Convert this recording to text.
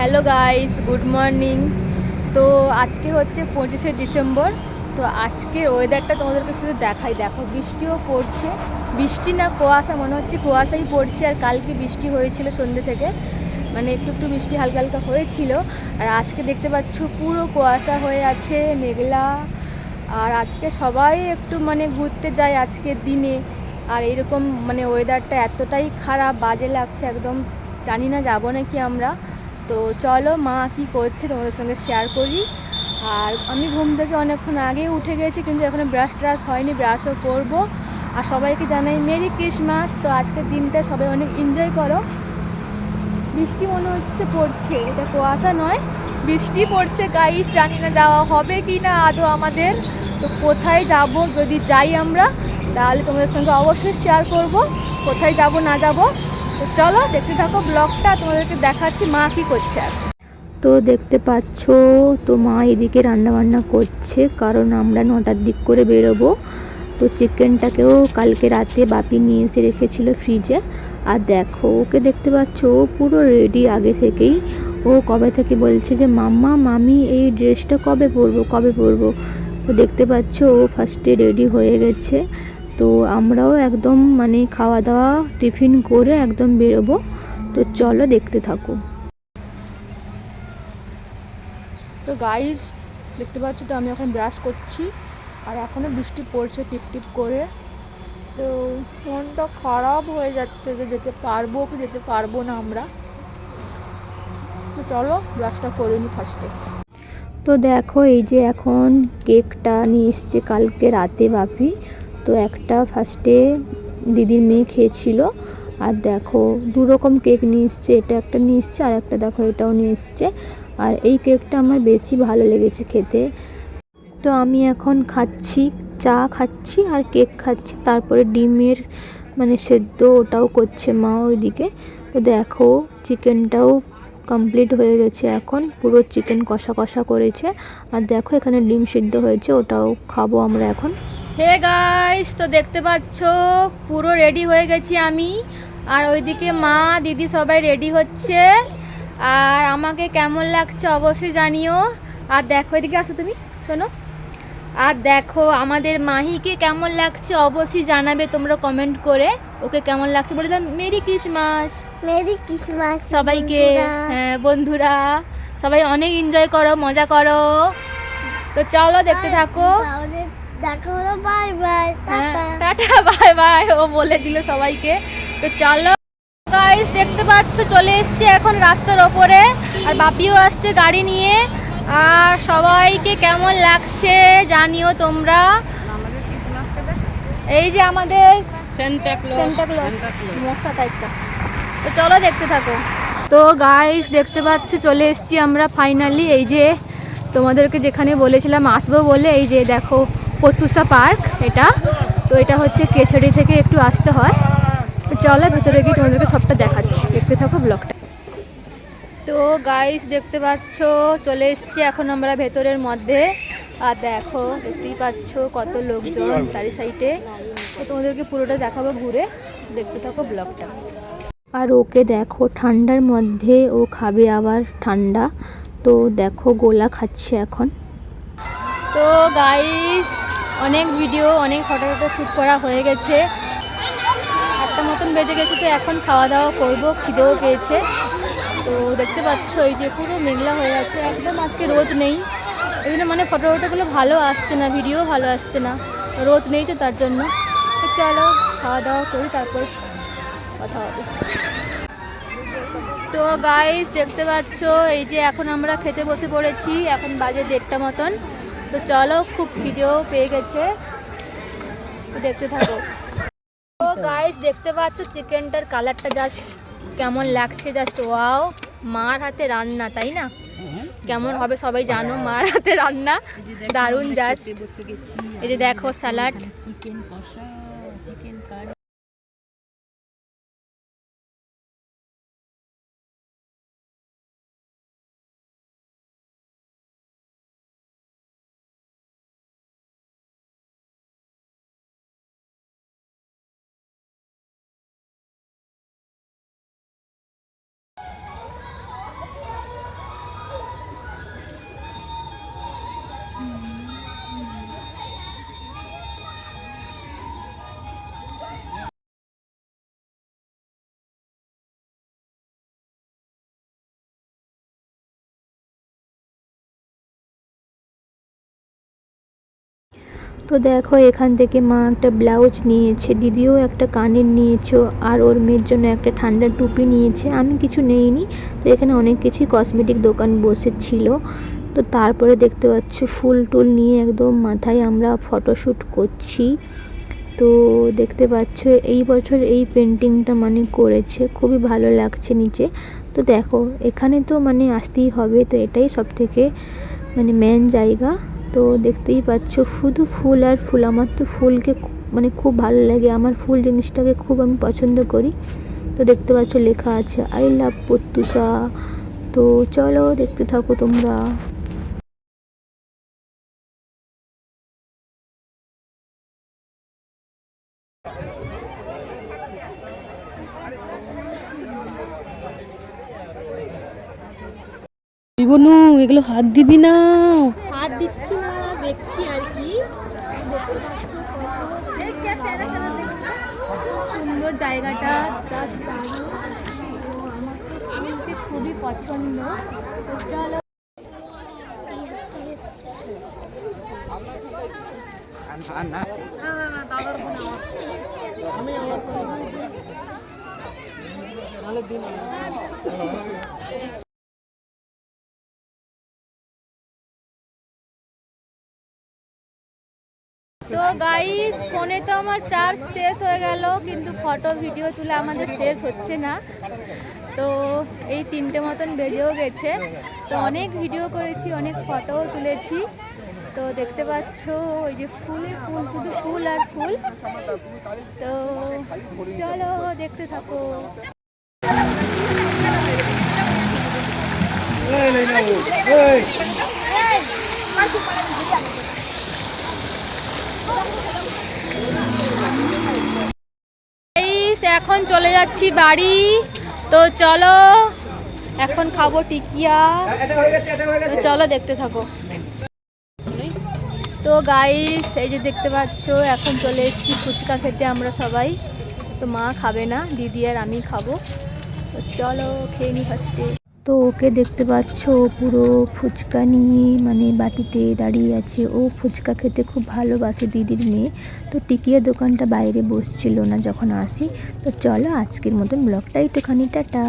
Hello guys, good morning. তো আজকে হচ্ছে পঁচিশে ডিসেম্বর। তো আজকের ওয়েদারটা তোমাদেরকে শুধু দেখাই। দেখো, বৃষ্টিও পড়ছে। বৃষ্টি না, কুয়াশা, মনে হচ্ছে কুয়াশাই পড়ছে। আর কালকে বৃষ্টি হয়েছিল সন্ধ্যে থেকে। মানে একটু একটু বৃষ্টি হালকা হালকা হয়েছিল। আর আজকে দেখতে পাচ্ছ পুরো কুয়াশা হয়ে আছে, মেঘলা। আর আজকে সবাই একটু মানে ঘুরতে যায় আজকের দিনে। আর এরকম মানে ওয়েদারটা এতটাই খারাপ, বাজে লাগছে, একদম জানি না যাব নাকি আমরা। তো চলো মা কি করছে তোমাদের সঙ্গে শেয়ার করি। আর আমি ঘুম থেকে অনেকক্ষণ আগে উঠে গেছি, কিন্তু এখনও ব্রাশ ট্রাশ হয়নি ব্রাশও করব। আর সবাইকে জানাই মেরি ক্রিসমাস তো আজকের দিনটা সবাই অনেক এনজয় করো। বৃষ্টি মনে হচ্ছে পড়ছে, এটা কুয়াশা নয়, বৃষ্টি পড়ছে গাইস জানি না যাওয়া হবে কি না আদৌ আমাদের। তো কোথায় যাব যদি যাই আমরা, তাহলে তোমাদের সঙ্গে অবশ্যই শেয়ার করব, কোথায় যাব না যাব। তো চলো দেখতে থাকো ব্লগটা, তোমাদেরকে দেখাচ্ছি মা কি করছে আর তো দেখতে পাচ্ছ, তো মা এদিকে রান্না বান্না করছে, কারণ আমরা নটার দিক করে বেরোবো। তো চিকেনটাকেও কালকে রাতে বাপি নিয়ে এসে রেখেছিল ফ্রিজে। আর দেখো, ওকে দেখতে পাচ্ছ, ও পুরো রেডি আগে থেকেই। ও কবে থেকে বলছে যে, মাম্মা, মামি, এই ড্রেসটা কবে পরবো কবে পরবো? তো দেখতে পাচ্ছ, ও ফার্স্টে রেডি হয়ে গেছে। তো আমরাও একদম মানে খাওয়া দাওয়া টিফিন করে একদম বেরোবো। তো চলো দেখতে থাকো। তো গাইস দেখতে পাচ্ছ তো আমি এখন ব্রাশ করছি। আর এখনও বৃষ্টি পড়ছে টিপ টিপ করে। তো মনটা খারাপ হয়ে যাচ্ছে যে যেতে পারব কি যেতে পারব না আমরা। তো চলো ব্রাশটা করে নিই ফার্স্টে তো দেখো এই যে এখন কেকটা নিয়ে এসছে কালকে রাতে বাপি। তো একটা ফার্স্টে দিদির মেয়ে খেয়েছিল। আর দেখো দু রকম কেক নিয়ে এসছে, এটা একটা নিয়ে এসছে, আর একটা দেখো, এটাও নিয়ে এসছে। আর এই কেকটা আমার বেশি ভালো লেগেছে খেতে। তো আমি এখন খাচ্ছি, চা খাচ্ছি আর কেক খাচ্ছি। তারপরে ডিমের মানে সেদ্ধ ওটাও করছে মা ওইদিকে। তো দেখো চিকেনটাও কমপ্লিট হয়ে গেছে এখন। পুরো চিকেন কষা কষা করেছে। আর দেখো, এখানে ডিম সিদ্ধ হয়েছে, ওটাও খাব আমরা এখন। হে গাইস তো দেখতে পাচ্ছ পুরো রেডি হয়ে গেছি আমি। আর ওইদিকে মা দিদি সবাই রেডি হচ্ছে। আর আমাকে কেমন লাগছে অবশ্যই জানিও। আর দেখো এদিকে আসো তুমি শোনো। আর দেখো আমাদের মাহিকে কেমন লাগছে অবশ্যই জানাবে তোমরা কমেন্ট করে। ওকে কেমন লাগছে বলে দাও। Merry Christmas. মেরি ক্রিসমাস সবাইকে হ্যাঁ বন্ধুরা। সবাই অনেক এনজয় করো মজা করো। তো চলো দেখতে থাকো। দেখা হলো বাই বাই টাটা। টাটা বাই বাই ও বলে দিল সবাইকে। তো চলো গাইস দেখতে পাচ্ছ চলে এসছে এখন রাস্তার ওপরে আর বাপিও আসছে গাড়ি নিয়ে। আর সবাইকে কেমন লাগছে জানিও তোমরা। এই যে আমাদের মশা টাইপটা তো চলো দেখতে থাকো। তো গাইস দেখতে পাচ্ছ চলে এসেছি আমরা ফাইনালি এই যে তোমাদেরকে যেখানে বলেছিলাম আসব বলে এই যে দেখো পতুসা পার্ক এটা। তো এটা হচ্ছে কেশরি থেকে একটু আসতে হয়। তো চলো ভেতরে গিয়ে তোমাদেরকে সবটা দেখাচ্ছি। দেখতে থাকো ব্লগটা। তো গাইস দেখতে পাচ্ছ চলে এসেছি এখন আমরা ভেতরের মধ্যে। আর দেখো দেখতেই পাচ্ছ কত লোকজন চারি সাইডে। তো তোমাদেরকে পুরোটা দেখাবো ঘুরে। দেখতে থাকো ব্লগটা। আর ওকে দেখো ঠান্ডার মধ্যে ও খাবে আবার ঠান্ডা। তো দেখো গোলা খাচ্ছে এখন। তো গাইস অনেক ভিডিও অনেক ফটো ফটো শ্যুট করা হয়ে গেছে। একটা মতন বেজে গেছে তো এখন খাওয়া দাওয়া করব, খিদেও পেয়েছে। তো দেখতে পাচ্ছ এই যে পুরো মেঘলা হয়ে আছে একদম আজকে রোদ নেই। এই জন্য মানে ফটো ফটোগুলো ভালো আসছে না ভিডিও ভালো আসছে না। রোদ নেই তো তার জন্য। তো চলো খাওয়া দাওয়া করি, তারপর কথা হবে। তো গাইস দেখতে পাচ্ছ এই যে এখন আমরা খেতে বসে পড়েছি, এখন বাজে দেড়টা মতন। তো চলো খুব ভিডিও পেয়ে গেছে। দেখতে থাকো। তো গাইস দেখতে পাচ্ছ চিকেনটার কালারটা জাস্ট কেমন লাগছে জাস্ট ওয়াও মার হাতে রান্না তাই না? কেমন হবে সবাই জানো মার হাতে রান্না। দারুণ জাস্ট এই যে দেখো স্যালাড চিকেন কষা তো দেখো, এখান থেকে মা একটা ব্লাউজ নিয়েছে, দিদিও একটা কানের নিয়েছে, আর ওর মেয়ের জন্য একটা ঠান্ডার টুপি নিয়েছে, আমি কিছু নেইনি। তো এখানে অনেক কিছুই কসমেটিক দোকান বসেছিল। তো তারপরে দেখতে পাচ্ছ, ফুল টুল নিয়ে একদম মাথায় আমরা ফটোশ্যুট করছি। তো দেখতে পাচ্ছ, এই বছর এই পেন্টিংটা মানে করেছে, খুবই ভালো লাগছে নিচে। তো দেখো, এখানে তো মানে আসতেই হবে, তো এটাই সব থেকে মানে মেন জায়গা। তো দেখতেই পাচ্ছ শুধু ফুল আর ফুল। আমার তো ফুলকে মানে খুব ভালো লাগে। আমার ফুল জিনিসটাকে খুব আমি পছন্দ করি। তো দেখতে পাচ্ছ লেখা আছে আই লাভ পত্তুষা তো চলো দেখতে থাকো তোমরা। এগুলো হাত দিবি না। হাত দিচ্ছি। দেখছি আর কি। সুন্দর জায়গাটা আমার ফুলটি খুবই পছন্দ। তো চলো। তো গাইস ফোনে তো আমার চার্জ শেষ হয়ে গেল কিন্তু ফটো ভিডিও তুলে আমাদের শেষ হচ্ছে না তো এই তিনটে মতন বেজেও গেছে তো অনেক ভিডিও করেছি অনেক ফটোও তুলেছি তো দেখতে পাচ্ছ ওই যে ফুলে ফুল শুধু ফুল আর ফুল তো চলো দেখতে থাকো Guys, এখন চলে যাচ্ছি বাড়ি। তো চলো, এখন খাব টিকিয়া। চলো দেখতে থাকো। তো গাই এই যে দেখতে পাচ্ছ, এখন চলে এসেছি ফুচকা খেতে আমরা সবাই। তো মা খাবে না, দিদি আর আমি খাব। তো চলো, খেয়ে নি ফার্স্টে তো ওকে দেখতে পাচ্ছ পুরো ফুচকা নিয়ে মানে বাটিতে দাঁড়িয়ে আছে। ও ফুচকা খেতে খুব ভালোবাসে দিদির মেয়ে। তো টিকিয়া দোকানটা বাইরে বসছিল না যখন আসি। তো চলো আজকের মতন ব্লগটা একটুখানি টাটা।